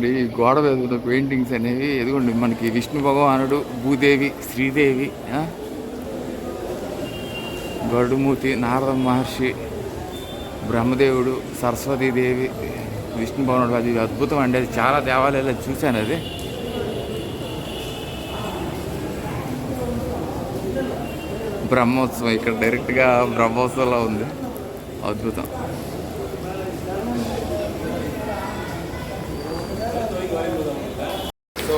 ఈ గోడ మీద పెయింటింగ్స్ అనేవి ఎదుగుండి మనకి విష్ణు భగవానుడు భూదేవి శ్రీదేవి ఆ? గరుడుమూర్తి నారద మహర్షి బ్రహ్మదేవుడు సరస్వతీదేవి విష్ణు భగవానుడు అది అద్భుతం అండి. అది చాలా దేవాలయాలు చూశాను అది. బ్రహ్మోత్సవం ఇక్కడ డైరెక్ట్గా బ్రహ్మోత్సవంలో ఉంది. అద్భుతం సో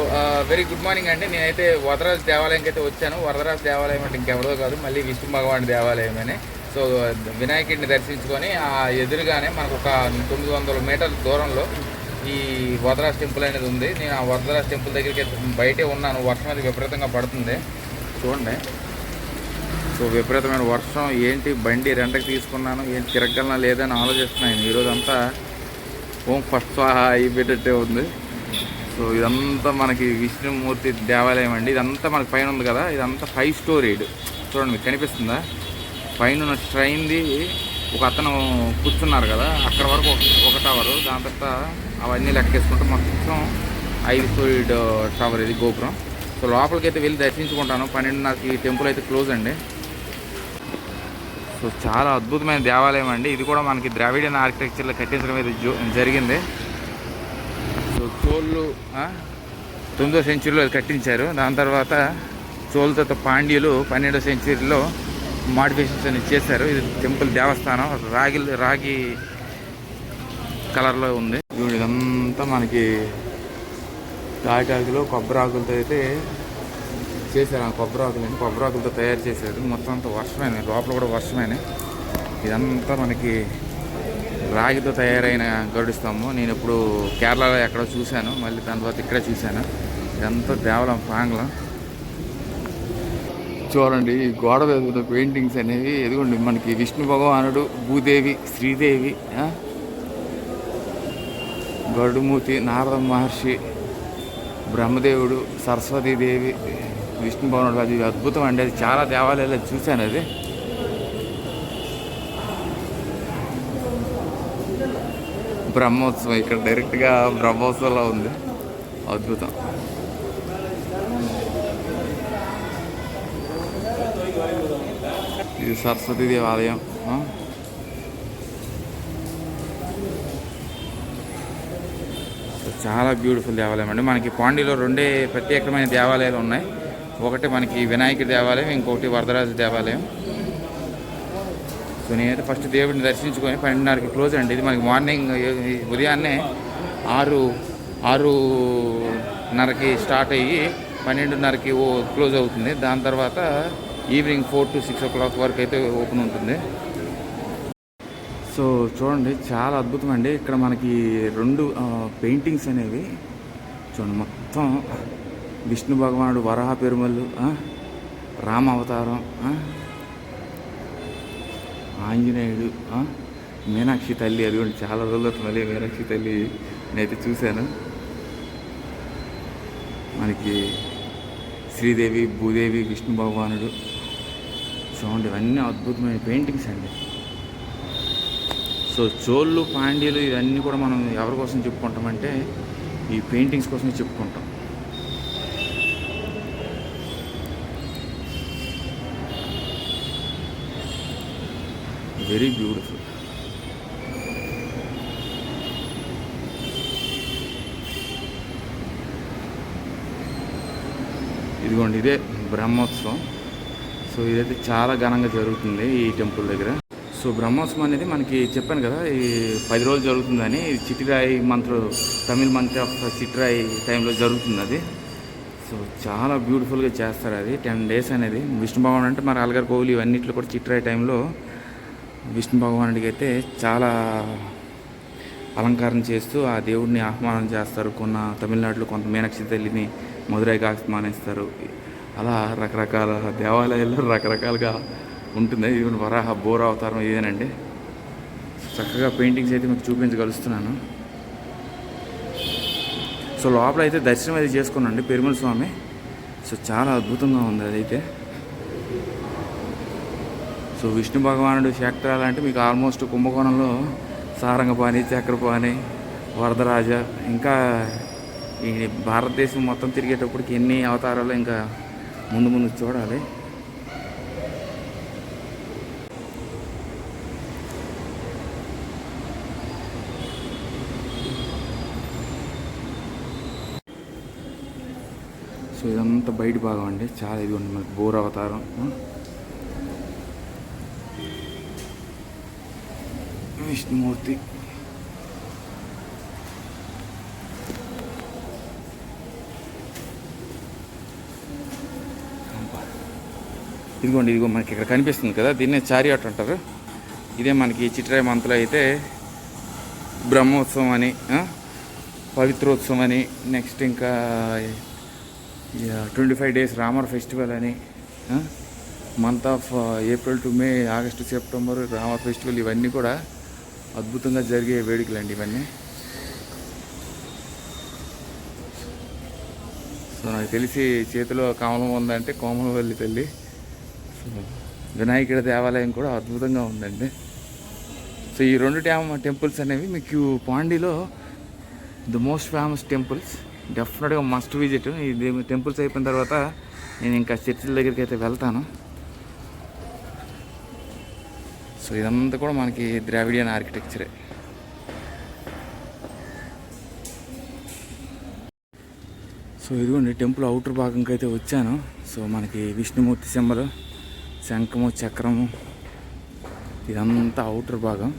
వెరీ గుడ్ మార్నింగ్ అండి. నేనైతే వరదరాజు దేవాలయంకి అయితే వచ్చాను. వరదరాజు దేవాలయం అంటే ఇంకెవరో కాదు మళ్ళీ విష్ణు భగవాన్ దేవాలయమేనే. సో వినాయకుడిని దర్శించుకొని ఆ ఎదురుగానే మనకు ఒక తొమ్మిది వందల మీటర్ల దూరంలో ఈ వరదరాజ్ టెంపుల్ అనేది ఉంది. నేను ఆ వరదరాజ్ టెంపుల్ దగ్గరికి అయితే బయటే ఉన్నాను. వర్షం అది విపరీతంగా పడుతుంది. చూడండి. సో విపరీతమైన వర్షం. ఏంటి బండి రెండకి తీసుకున్నాను? ఏంటి తిరగలనా లేదని ఆలోచిస్తున్నాను. ఈరోజు అంతా ఓం ఫస్ట్ స్వాహ అయిపోయేటట్టే ఉంది. సో ఇదంతా మనకి విష్ణుమూర్తి దేవాలయం అండి. ఇదంతా మనకి పైన ఉంది కదా ఇదంతా ఫైవ్ స్టోరీడ్ చూడండి మీకు కనిపిస్తుందా? పైన ఉన్న ట్రైన్ది ఒక అతను కూర్చున్నారు కదా అక్కడ వరకు ఒక ఒక టవర్ దాని తర్వాత అవన్నీ లెక్కేసుకుంటే మొత్తం ఐదు స్టోరీడ్ టవర్ uh, ఇది గోపురం. సో లోపలికి అయితే వెళ్ళి దర్శించుకుంటాను. పన్నెండున్నరకి ఈ టెంపుల్ అయితే క్లోజ్ అండి. సో చాలా అద్భుతమైన దేవాలయం అండి. ఇది కూడా మనకి ద్రావిడియన్ ఆర్కిటెక్చర్లో కట్టించడం అయితే జరిగింది. చోళ్ళు తొమ్మిదో సెంచురీలో అది కట్టించారు. దాని తర్వాత చోళ్ళతో పాండ్యులు పన్నెండో సెంచురీలో మాడిఫికేషన్స్ అనేది చేశారు. ఇది టెంపుల్ దేవస్థానం. రాగి రాగి కలర్లో ఉంది. చూడు ఇదంతా మనకి తాటాకులు కొబ్బరి ఆకులతో అయితే చేశారు. ఆ కొబ్బరాకులని కొబ్బరాకులతో కొబ్బరి ఆకులతో తయారు చేశారు. మొత్తం అంతా వర్షమైన లోపల కూడా వర్షమైన ఇదంతా మనకి రాగితో తయారైన గరుడు స్తంభం. నేను ఇప్పుడు కేరళలో ఎక్కడో చూశాను. మళ్ళీ దాని తర్వాత ఇక్కడే చూశాను. ఇదంతా దేవలం పాంగ్లం. చూడండి ఈ గోడ మీద ఉన్న పెయింటింగ్స్ అనేవి ఎదుగుండి మనకి విష్ణు భగవానుడు భూదేవి శ్రీదేవి గరుడుమూర్తి నారద మహర్షి బ్రహ్మదేవుడు సరస్వతీదేవి విష్ణు భగవానుడు. అది అద్భుతం అండి. అది చాలా దేవాలయాలు చూశాను అది. బ్రహ్మోత్సవం. ఇక్కడ డైరెక్ట్గా బ్రహ్మోత్సవంలో ఉంది. అద్భుతం. ఇది సరస్వతి దేవాలయం చాలా బ్యూటిఫుల్ దేవాలయం అండి. మనకి పాండిలో రెండే ప్రత్యేకమైన దేవాలయాలు ఉన్నాయి. ఒకటి మనకి వినాయక దేవాలయం ఇంకొకటి వరదరాజు దేవాలయం. సో నేనైతే ఫస్ట్ దేవుడిని దర్శించుకొని పన్నెండున్నరకి క్లోజ్ అండి. ఇది మనకి మార్నింగ్ ఉదయాన్నే ఆరు ఆరున్నరకి స్టార్ట్ అయ్యి పన్నెండున్నరకి ఓ క్లోజ్ అవుతుంది. దాని తర్వాత evening four to six o'clock వరకు అయితే ఓపెన్ ఉంటుంది. సో చూడండి చాలా అద్భుతం అండి. ఇక్కడ మనకి రెండు పెయింటింగ్స్ అనేవి. చూడండి మొత్తం విష్ణు భగవానుడు వరాహ పెరుమలు రామ అవతారం ఆంజనేయుడు మీనాక్షి తల్లి అది కూడా చాలా రోజులు మళ్ళీ మీనాక్షి తల్లి నేనైతే చూశాను. మనకి శ్రీదేవి భూదేవి విష్ణు భగవానుడు చూడండి ఇవన్నీ అద్భుతమైన పెయింటింగ్స్ అండి. సో చోళ్ళు పాండ్యులు ఇవన్నీ కూడా మనం ఎవరి కోసం చెప్పుకుంటామంటే ఈ పెయింటింగ్స్ కోసమే చెప్పుకుంటాం. Very beautiful. ఇదిగోండి ఇదే బ్రహ్మోత్సవం. సో ఇదైతే చాలా ఘనంగా జరుగుతుంది ఈ టెంపుల్ దగ్గర. సో బ్రహ్మోత్సవం అనేది మనకి చెప్పాను కదా ఈ పది రోజులు జరుగుతుందని చిటిరాయి చిట్టిరాయి తమిళ తమిళ్ ఆఫ్ చిట్టిరాయి టైంలో జరుగుతుంది అది. సో చాలా బ్యూటిఫుల్గా చేస్తారు అది. టెన్ డేస్ అనేది. విష్ణు భగవాన్ అంటే మరి అలగర్ కోవిలు ఇవన్నిట్లో కూడా చిట్టిరాయి టైంలో విష్ణు భగవానుడికి అయితే చాలా అలంకారం చేస్తూ ఆ దేవుడిని ఆహ్వానం చేస్తారు. కొన్న తమిళనాడులో కొంత మీనాక్షి తల్లిని మధురైకి ఆహ్వానిస్తారు. అలా రకరకాల దేవాలయాల్లో రకరకాలుగా ఉంటుంది. ఈవెన్ వరాహ బోర అవతారం ఇదేనండి. చక్కగా పెయింటింగ్స్ అయితే మీకు చూపించగలుస్తున్నాను. సో లోపల అయితే దర్శనం అయితే చేసుకున్నాండి పెరుమల స్వామి. సో చాలా అద్భుతంగా ఉంది అదైతే. సో విష్ణు భగవానుడు క్షేత్రాలు అంటే మీకు ఆల్మోస్ట్ కుంభకోణంలో సారంగపాణి చక్రపాణి వరదరాజ ఇంకా ఈ భారతదేశం మొత్తం తిరిగేటప్పటికి ఎన్ని అవతారాలు ఇంకా ముందు ముందు చూడాలి. సో ఇదంతా బయట భాగం అండి. చాలా ఇది ఉంది మనకి బోర్ అవతారం. విష్ణుమూర్తి. ఇదిగోండి ఇదిగో మనకి ఇక్కడ కనిపిస్తుంది కదా దీన్నే చారియాట్ అంటారు. ఇదే మనకి చిట్రాయి మంతలో అయితే బ్రహ్మోత్సవం అని పవిత్రోత్సవం అని నెక్స్ట్ ఇంకా twenty five days Ramar festival అని month of April to May August September Ramar festival ఇవన్నీ కూడా అద్భుతంగా జరిగే వేడుకలండి ఇవన్నీ. సో నాకు తెలిసి చేతిలో కమలం ఉందంటే కోమలవల్లి తల్లి. సో వినాయకుడి దేవాలయం కూడా అద్భుతంగా ఉందండి. సో ఈ రెండు డ్యామ్ టెంపుల్స్ అనేవి మీకు పాండిలో ద మోస్ట్ ఫేమస్ టెంపుల్స్. డెఫినెట్గా మస్ట్ విజిట్. ఇది టెంపుల్స్ అయిపోయిన తర్వాత నేను ఇంకా చర్చిల దగ్గరికి అయితే వెళ్తాను. సో ఇదంతా కూడా మనకి ద్రావిడియన్ ఆర్కిటెక్చరే. సో ఇదిగోండి టెంపుల్ అవుటర్ భాగంకి అయితే వచ్చాను. సో మనకి విష్ణుమూర్తి సింబలు శంఖము చక్రము ఇదంతా అవుటర్ భాగం.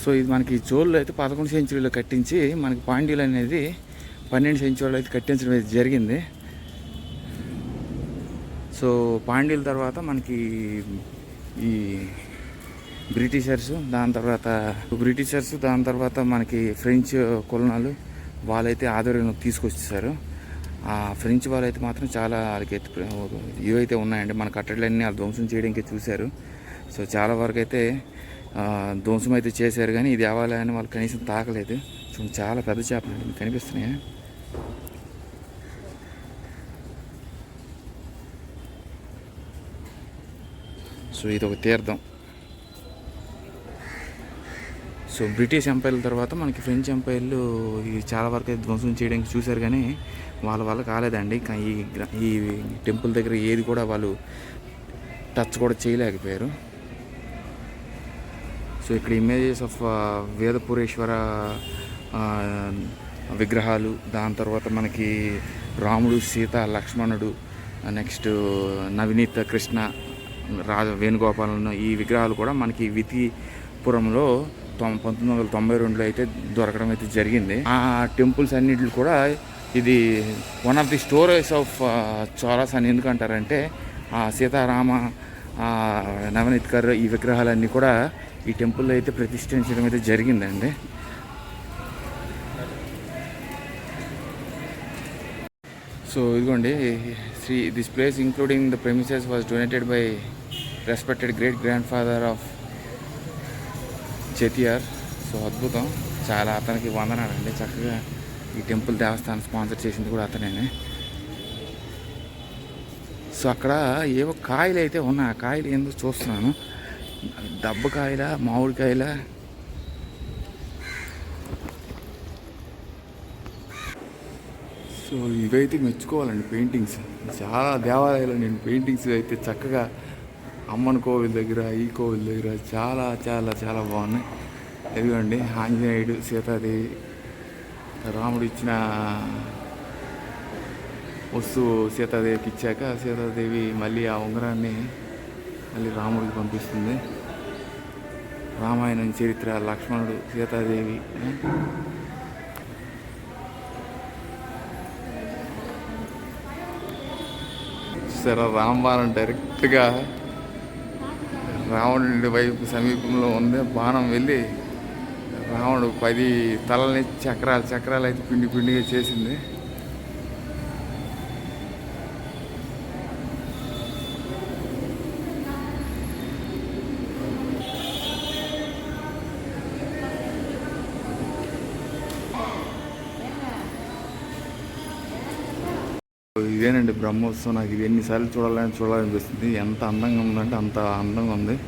సో ఇది మనకి చోళ్ళు అయితే పదకొండు సెంచురీలో కట్టించి మనకి పాండ్యులు అనేది పన్నెండు సెంచురీలో అయితే కట్టించడం అయితే జరిగింది. సో పాండ్యుల తర్వాత మనకి ఈ బ్రిటిషర్స్ దాని తర్వాత బ్రిటిషర్స్ దాని తర్వాత మనకి ఫ్రెంచ్ కొలనాలు వాళ్ళైతే ఆధ్వర్యంలో తీసుకొచ్చేసారు. ఆ ఫ్రెంచ్ వాళ్ళైతే మాత్రం చాలా వాళ్ళకి ఎత్తు ఇవైతే ఉన్నాయండి. మన కట్టడలన్నీ వాళ్ళు ధ్వంసం చేయడానికి చూశారు. సో చాలా వరకు అయితే ధ్వంసం అయితే చేశారు. కానీ ఈ దేవాలయాన్ని వాళ్ళు కనీసం తాకలేదు. సో చాలా పెద్ద చేపలు అండి. కనిపిస్తున్నాయి? సో ఇది ఒక తీర్థం. సో బ్రిటిష్ ఎంపైర్ల తర్వాత మనకి ఫ్రెంచ్ ఎంపైర్లు ఇది చాలా వరకు అయితే ధ్వంసం చేయడానికి చూశారు కానీ వాళ్ళ వల్ల కాలేదండి. ఈ ఈ టెంపుల్ దగ్గర ఏది కూడా వాళ్ళు టచ్ కూడా చేయలేకపోయారు. సో ఇక్కడ ఇమేజెస్ ఆఫ్ వేదపురేశ్వర విగ్రహాలు దాని తర్వాత మనకి రాముడు సీత లక్ష్మణుడు నెక్స్ట్ నవనీత కృష్ణ రాజ వేణుగోపాలను ఈ విగ్రహాలు కూడా మనకి వితిపురంలో తొం పంతొమ్మిది వందల తొంభై రెండులో అయితే దొరకడం అయితే జరిగింది. ఆ టెంపుల్స్ అన్నిటిని కూడా ఇది one of the storage of Cholas అని ఎందుకంటారంటే ఆ సీతారామ ఆ నవనీత్కర్ ఈ విగ్రహాలన్నీ కూడా ఈ టెంపుల్లో అయితే ప్రతిష్ఠించడం అయితే జరిగిందండి. సో ఇదిగోండి Shri this place including the premises was donated by respected great grandfather of Chettiar so అద్భుతం. చాలా అతనికి వందనాలండి. చక్కగా ఈ టెంపుల్ దేవస్థానం స్పాన్సర్ చేసింది కూడా అతనేనే. సో అక్కడ ఏవో కాయలు అయితే ఉన్నాయి. ఆ కాయలు ఏందో చూస్తున్నాను. దబ్బకాయల మామిడికాయల సో ఇవైతే మెచ్చుకోవాలండి పెయింటింగ్స్. చాలా దేవాలయాలు నేను పెయింటింగ్స్ అయితే చక్కగా అమ్మన్ కోవిల్ దగ్గర ఈ కోవిల్ దగ్గర చాలా చాలా చాలా బాగున్నాయి ఇదిగోండి ఆంజనేయుడు సీతాదేవి రాముడు ఇచ్చిన వస్తువు సీతాదేవికి ఇచ్చాక సీతాదేవి మళ్ళీ ఆ ఉంగరాన్ని మళ్ళీ రాముడికి పంపిస్తుంది రామాయణం చరిత్ర లక్ష్మణుడు సీతాదేవి ఆ? చూసారా రాంబాణం డైరెక్ట్గా రావణుడి వైపు సమీపంలో ఉంది బాణం వెళ్ళి రావణుడు పది తలని చక్రాలు చక్రాలు అయితే పిండి పిండిగా చేసింది. ఇదేనండి బ్రహ్మోత్సవం. నాకు ఇది ఎన్నిసార్లు చూడాలని చూడాలనిపిస్తుంది. ఎంత అందంగా ఉందంటే అంత అందంగా ఉంది.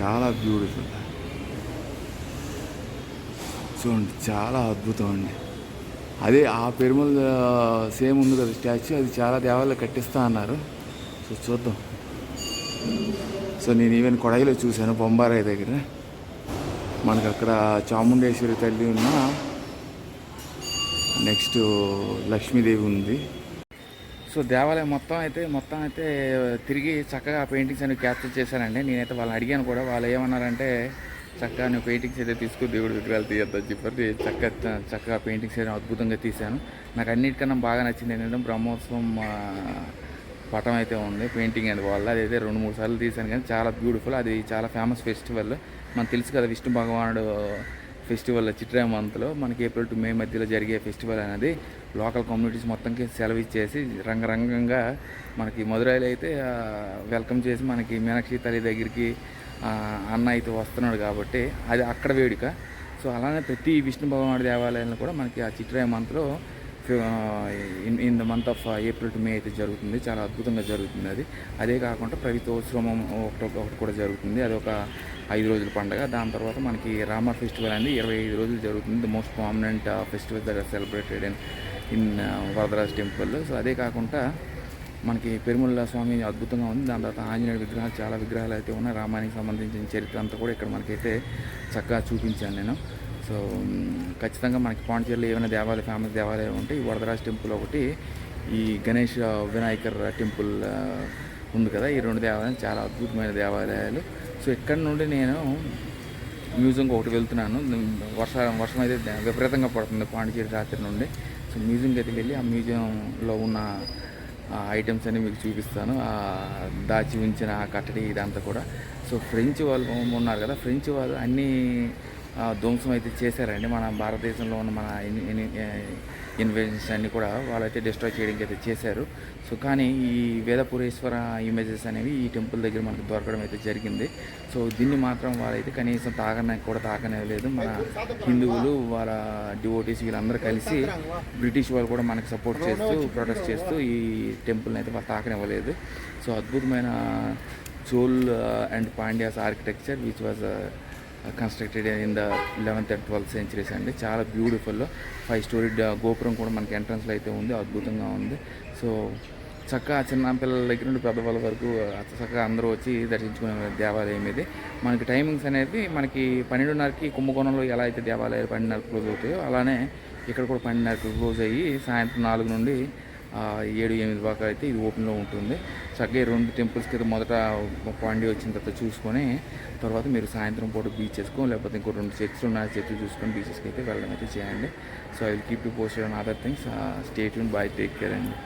చాలా బ్యూటిఫుల్. చూడండి చాలా అద్భుతం అండి. అదే ఆ పెరుమల సేమ్ ఉంది కదా స్టాచ్యూ. అది చాలా దేవాలయాలు కట్టిస్తా అన్నారు. సో చూద్దాం. సో నేను ఈవెన్ కొడైలో చూశాను బొంబారాయి దగ్గర. మనకు అక్కడ చాముండేశ్వరి తల్లి ఉన్న నెక్స్ట్ లక్ష్మీదేవి ఉంది. సో దేవాలయం మొత్తం అయితే మొత్తం అయితే తిరిగి చక్కగా పెయింటింగ్స్ అనేవి క్యాప్చర్ చేశానండి నేనైతే వాళ్ళని అడిగాను కూడా వాళ్ళు ఏమన్నారంటే చక్కగా నువ్వు పెయింటింగ్స్ అయితే తీసుకు దేవుడి విగ్రహాలు తీయొద్దని చెప్పి చక్కగా చక్కగా పెయింటింగ్స్ అయితే అద్భుతంగా తీశాను. నాకు అన్నిటికన్నా బాగా నచ్చింది ఏంటంటే బ్రహ్మోత్సవం పటం అయితే ఉంది పెయింటింగ్ అది వాళ్ళ అదైతే రెండు మూడు సార్లు తీశాను కానీ చాలా బ్యూటిఫుల్. అది చాలా ఫేమస్ ఫెస్టివల్. మనకు తెలుసు కదా విష్ణు భగవానుడు ఫెస్టివల్ చిత్రా మంత్లో మనకి ఏప్రిల్ టు మే మధ్యలో జరిగే ఫెస్టివల్ అనేది లోకల్ కమ్యూనిటీస్ మొత్తంకి సెలవు ఇచ్చేసి రంగరంగంగా మనకి మధురైలో అయితే వెల్కమ్ చేసి మనకి మీనాక్షి తల్లి దగ్గరికి అన్న అయితే వస్తున్నాడు కాబట్టి అది అక్కడ వేడుక. సో అలానే ప్రతి విష్ణు భగవానుడి దేవాలయంలో కూడా మనకి ఆ చిత్రాయ మంత్లో in in the month of April to May అయితే జరుగుతుంది. చాలా అద్భుతంగా జరుగుతుంది అది. అదే కాకుండా ప్రవితోత్సవం ఒకటి ఒకటి కూడా జరుగుతుంది. అది ఒక ఐదు రోజుల పండుగ. దాని తర్వాత మనకి రామ ఫెస్టివల్ అనేది ఇరవై ఐదు రోజులు జరుగుతుంది. The most prominent festival that celebrated in in Varadaraj temple so అదే కాకుండా మనకి పెరుమల స్వామి అద్భుతంగా ఉంది. దాని తర్వాత ఆంజనేయ విగ్రహాలు చాలా విగ్రహాలు అయితే ఉన్నాయి. రామానికి సంబంధించిన చరిత్ర అంతా కూడా ఇక్కడ మనకైతే చక్కగా చూపించాను నేను. సో ఖచ్చితంగా మనకి పాండిచేరిలో ఏమైనా దేవాలయం ఫేమస్ దేవాలయం ఉంటే ఈ వరదరాజ్ టెంపుల్ ఒకటి ఈ గణేష్ వినాయకర్ టెంపుల్ ఉంది కదా. ఈ రెండు దేవాలయాలు చాలా అద్భుతమైన దేవాలయాలు. సో ఇక్కడ నుండి నేను మ్యూజియంకి ఒకటి వెళ్తున్నాను. వర్ష వర్షం అయితే విపరీతంగా పడుతుంది పాండిచేరి రాత్రి నుండి. సో మ్యూజియంకి అయితే వెళ్ళి ఆ మ్యూజియంలో ఉన్న ఐటమ్స్ అన్ని మీకు చూపిస్తాను. దాచి ఉంచిన ఆ కట్టడి ఇదంతా కూడా. సో ఫ్రెంచ్ వాళ్ళు ఉన్నారు కదా ఫ్రెంచ్ వాళ్ళు అన్నీ ధ్వంసం అయితే చేశారండి. మన భారతదేశంలో ఉన్న మన ఇన్వెన్షన్స్ అన్నీ కూడా వాళ్ళైతే డిస్ట్రాయ్ చేయడానికి అయితే చేశారు. సో కానీ ఈ వేదపురేశ్వర ఇమేజెస్ అనేవి ఈ టెంపుల్ దగ్గర మనకు దొరకడం అయితే జరిగింది. సో దీన్ని మాత్రం వాళ్ళైతే కనీసం తాగడానికి కూడా తాకనేలేదు మన హిందువులు వాళ్ళ డివోటీస్ వీళ్ళందరూ కలిసి బ్రిటిష్ వాళ్ళు కూడా మనకు సపోర్ట్ చేస్తూ ప్రొటెస్ట్ చేస్తూ ఈ టెంపుల్ని అయితే వాళ్ళు తాకనివ్వలేదు. సో అద్భుతమైన Chola and Pandyas architecture which was constructed in the eleventh and twelfth centuries అండి. చాలా బ్యూటిఫుల్ ఫైవ్ స్టోరీ గోపురం కూడా మనకి ఎంట్రన్స్లో అయితే ఉంది. అద్భుతంగా ఉంది. సో చక్కగా చిన్న పిల్లల దగ్గర నుండి పెద్దవాళ్ళ వరకు చక్కగా అందరూ వచ్చి దర్శించుకునే దేవాలయం ఇది. మనకి టైమింగ్స్ అనేది మనకి పన్నెండున్నరకి కుంభకోణంలో ఎలా అయితే దేవాలయాలు పన్నెండున్నరకు క్లోజ్ అవుతాయో అలానే ఇక్కడ కూడా పన్నెండున్నరకు క్లోజ్ అయ్యి సాయంత్రం నాలుగు నుండి ఏడు ఎనిమిది దాకా అయితే ఇది ఓపెన్లో ఉంటుంది. చక్కగా రెండు టెంపుల్స్కి అయితే మొదట పాండి వచ్చిన తర్వాత చూసుకొని తర్వాత మీరు సాయంత్రం పూట బీచెస్కో లేకపోతే ఇంకో రెండు చర్చిలు ఉన్న చెట్లు చూసుకొని బీచెస్కి అయితే వెళ్ళడం అయితే చేయండి. So I will keep you posted on other things stay bye take care అండి.